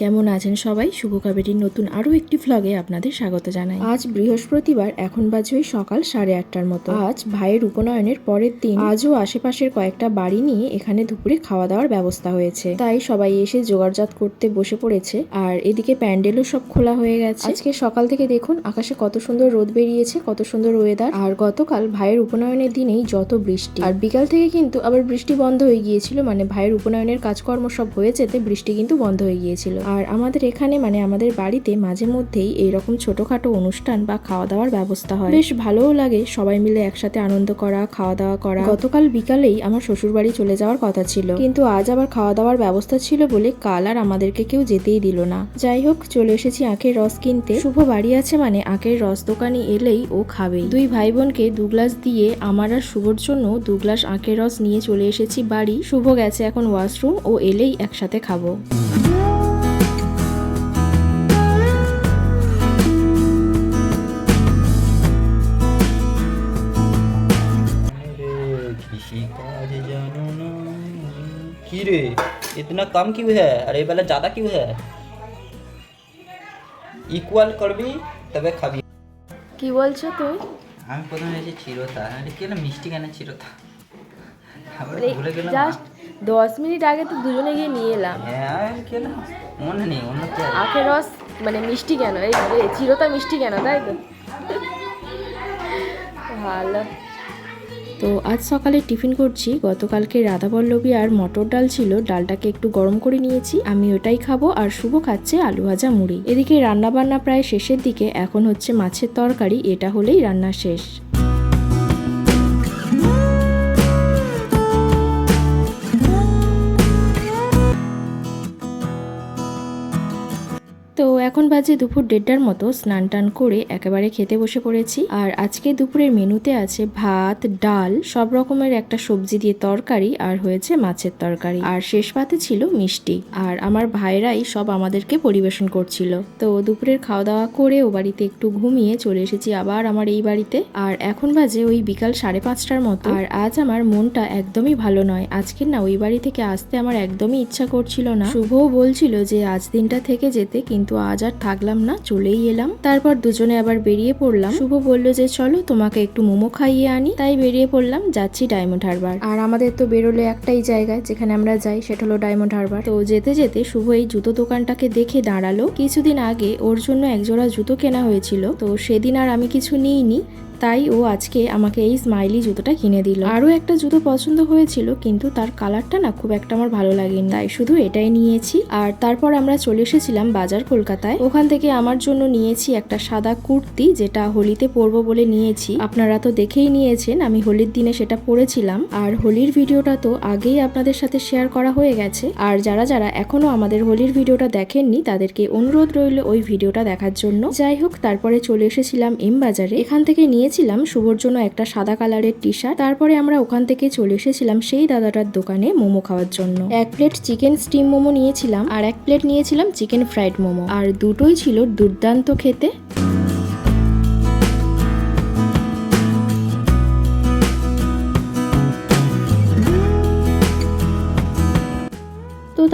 কেমন আছেন সবাই? শুভ কাবেরীর নতুন আরও একটি ভ্লগে আপনাদের স্বাগত জানাই। আজ বৃহস্পতিবার, এখন বাজে সকাল সাড়ে আটটার মতো। আজ ভাইয়ের উপনয়নের পরের দিন আজও আশেপাশের কয়েকটা বাড়ি নিয়ে এখানে দুপুরে খাওয়া দাওয়ার ব্যবস্থা হয়েছে। তাই সবাই এসে জোগাড়জাত করতে বসে পড়েছে, আর এদিকে প্যান্ডেলও সব খোলা হয়ে গেছে। আজকে সকাল থেকে দেখুন আকাশে কত সুন্দর রোদ বেরিয়েছে, কত সুন্দর ওয়েদার আর গতকাল ভাইয়ের উপনয়নের দিনেই যত বৃষ্টি। আর বিকাল থেকে কিন্তু আবার বৃষ্টি বন্ধ হয়ে গিয়েছিল মানে ভাইয়ের উপনয়নের কাজকর্ম সব হয়ে যেতে বৃষ্টি কিন্তু বন্ধ হয়ে গিয়েছিল আর আমাদের এখানে মানে আমাদের বাড়িতে মাঝে মধ্যেই এইরকম ছোটখাটো অনুষ্ঠান বা খাওয়া দাওয়ার ব্যবস্থা হয়। বেশ ভালোও লাগে সবাই মিলে একসাথে আনন্দ করা খাওয়া দাওয়া করা। গতকাল বিকালেই আমার শ্বশুর বাড়ি চলে যাওয়ার কথা ছিল। কিন্তু আজ আবার খাওয়া দাওয়ার ব্যবস্থা ছিল বলে কাল আর আমাদেরকে কেউ যেতেই দিল না। যাই হোক, চলে এসেছি আখের রস কিনতে। শুভ বাড়ি আছে মানে আখের রস দোকানে এলেই ও খাবে। দুই ভাই বোনকে দু গ্লাস দিয়ে আমার আর শুভর জন্য দু গ্লাস আখের রস নিয়ে চলে এসেছি বাড়ি। শুভ গেছে এখন ওয়াশরুম, ও এলেই একসাথে খাব। इतना कम क्यों है अरे ये वाला ज़्यादा क्यों है ইকুয়াল করবি তবে খাবি কি বলছো তুই আমি প্রথমে এসে চিরতা আরে কি না মিষ্টি কেন চিরতা আবার ভুলে গেলাম জাস্ট দশ মিনিট আগে তো দুজনে গিয়ে নিয়ে এলাম হ্যাঁ কি না মনে নেই অন্য কি আছে? আখের রস মানে মিষ্টি কেন এই এই চিরতা মিষ্টি কেন তাই তো ভালো তো আজ সকালে টিফিন করছি। গতকালকে রাধা রাধাবল্লভী আর মটর ডাল ছিল। ডালটাকে একটু গরম করে নিয়েছি। আমি ওটাই খাব আর শুভ খাচ্ছে আলু ভাজা মুড়ি। এদিকে রান্নাবান্না প্রায় শেষের দিকে। এখন হচ্ছে মাছের তরকারি। এটা হলেই রান্না শেষ। এখন বাজে দুপুর দেড়টার মতো, স্নান টান করে একেবারে খেতে বসে পড়েছি। আর আজকে দুপুরের মেনুতে আছে ভাত, ডাল, সব রকমের একটা সবজি দিয়ে তরকারি আর হয়েছে মাছের তরকারি। আর শেষ পাতে ছিল মিষ্টি। আর আমার ভাইরাই সব আমাদেরকে পরিবেশন করছিল। তো দুপুরের খাওয়া দাওয়া করে ও বাড়িতে একটু ঘুমিয়ে চলে এসেছি আবার আমার এই বাড়িতে। আর এখন বাজে ওই বিকাল সাড়ে পাঁচটার মতো। আর আজ আমার মনটা একদমই ভালো নয়। আজকে না, ওই বাড়ি থেকে আসতে আমার একদমই ইচ্ছা করছিল না। শুভও বলছিল যে আজ দিনটা থেকে যেতে, কিন্তু আজ আর থাকলাম না চলেই এলাম। তারপর দুজনে আবার বেরিয়ে পড়লাম। শুভ বলল যে চলো তোমাকে একটু মোমো খাইয়ে আনি। তাই বেরিয়ে পড়লাম যাচ্ছি ডায়মন্ড হারবার। আর আমাদের তো বেরোলে একটাই জায়গায় যেখানে আমরা যাই সেটা হলো ডায়মন্ড হারবার। তো যেতে যেতে শুভ এই জুতো দোকানটাকে দেখে দাঁড়াল। কিছুদিন আগে ওর জন্য একজোড়া জুতো কেনা হয়েছিল। তো সেদিন আর আমি কিছু নিইনি। তাই ও আজকে আমাকে এই স্মাইলি জুতোটা কিনে দিল। আরও একটা জুতো পছন্দ হয়েছিল, কিন্তু তার কালারটা না খুব একটা আমার ভালো লাগেনি। তাই শুধু এটাই নিয়েছি। আর তারপর আমরা চলে এসেছিলাম বাজার কলকাতায়। ওখান থেকে আমার জন্য নিয়েছি একটা সাদা কুর্তি, যেটা হোলিতে পরবো বলে নিয়েছি। আপনারা তো দেখেই নিয়েছেন, আমি হোলির দিনে সেটা পরেছিলাম। আর হোলির ভিডিওটা তো আগেই আপনাদের সাথে শেয়ার করা হয়ে গেছে। আর যারা যারা এখনও আমাদের হোলির ভিডিওটা দেখেননি, তাদেরকে অনুরোধ রইল ওই ভিডিওটা দেখার জন্য। যাই হোক, তারপরে চলে এসেছিলাম এম বাজারে। এখান থেকে নিয়েছিলাম শুভর জন্য একটা সাদা কালারের টি শার্ট তারপরে আমরা ওখান থেকে চলে এসেছিলাম সেই দাদাটার দোকানে মোমো খাওয়ার জন্য। এক প্লেট চিকেন স্টিম মোমো নিয়েছিলাম আর এক প্লেট নিয়েছিলাম চিকেন ফ্রাইড মোমো। আর দুটোই ছিল দুর্দান্ত খেতে।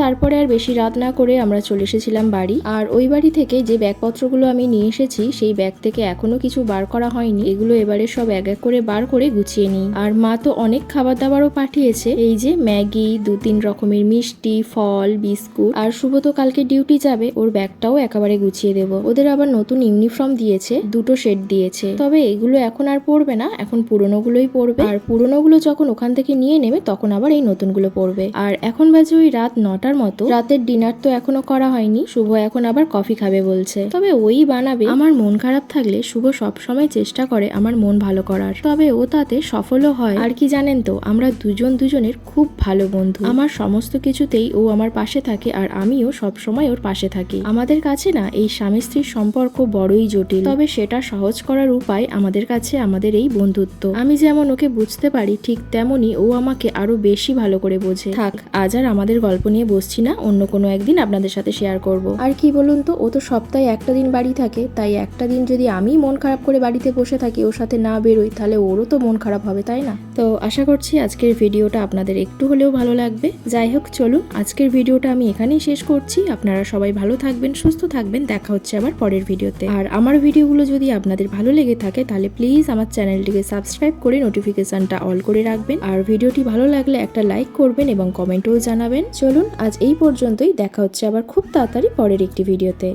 তারপরে আর বেশি রাত না করে আমরা চলে এসেছিলাম বাড়ি। আর ওই বাড়ি থেকে যে ব্যাগপত্রগুলো আমি নিয়ে এসেছি, সেই ব্যাগ থেকে এখনও কিছু বার করা হয়নি। এগুলো এবারে সব এক এক করে বার করে গুছিয়ে নিই। আর মা তো অনেক খাবার দাবারও পাঠিয়েছে। এই যে ম্যাগি, দু তিন রকমের মিষ্টি, ফল, বিস্কুট, আর শুভ তো কালকে ডিউটি যাবে, ওর ব্যাগটাও একেবারে গুছিয়ে দেবো। ওদের আবার নতুন ইউনিফর্ম দিয়েছে, দুটো সেট দিয়েছে। তবে এগুলো এখন আর পরবে না, এখন পুরনোগুলোই পরবে। আর পুরনোগুলো যখন ওখান থেকে নিয়ে নেবে, তখন আবার এই নতুনগুলো পরবে। আর এখন বাজে ওই রাত নটার মতো। রাতের ডিনার তো এখনও করা হয়নি। শুভ এখন আবার কফি খাবে বলছে। তবে ওই বানাবে। আমার মন খারাপ থাকলে শুভ সব সময় চেষ্টা করে আমার মন ভালো করার। তবে ও তাতে সফলও হয়। আর কি জানেন তো, আমরা দুজন দুজনের খুব ভালো বন্ধু। আমার সমস্ত কিছুতেই ও আমার পাশে থাকে আর আমিও সব সময় ওর পাশে থাকি। আমাদের কাছে না এই স্বামী স্ত্রীর সম্পর্ক বড়ই জটিল। তবে সেটা সহজ করার উপায় আমাদের কাছে আমাদের এই বন্ধুত্ব। আমি যেমন ওকে বুঝতে পারি, ঠিক তেমনি ও আমাকে আরও বেশি ভালো করে বোঝে। থাক, আজ আর আমাদের গল্প নিয়ে বসছি না অন্য কোনো একদিন আপনাদের সাথে শেয়ার করব। আর কি বলুন তো ও তো সপ্তাহে একটা দিন বাড়ি থাকে তাই একটা দিন যদি আমি মন খারাপ করে বাড়িতে বসে থাকি ওর সাথে না বেরোই তাহলে ওরও তো মন খারাপ হবে তাই না? তো আশা করছি আজকের ভিডিওটা আপনাদের একটু হলেও ভালো লাগবে। যাই হোক চলুন আজকের ভিডিওটা আমি এখানেই শেষ করছি। আপনারা সবাই ভালো থাকবেন সুস্থ থাকবেন দেখা হচ্ছে আবার পরের ভিডিওতে। আর আমার ভিডিওগুলো যদি আপনাদের ভালো লেগে থাকে তাহলে প্লিজ আমার চ্যানেলটিকে সাবস্ক্রাইব করে নোটিফিকেশনটা অল করে রাখবেন। আর ভিডিওটি ভালো লাগলে একটা লাইক করবেন এবং কমেন্টও জানাবেন। চলুন আজ এই পর্যন্তই। দেখা হচ্ছে আবার খুব তাড়াতাড়ি পরের একটি ভিডিওতে।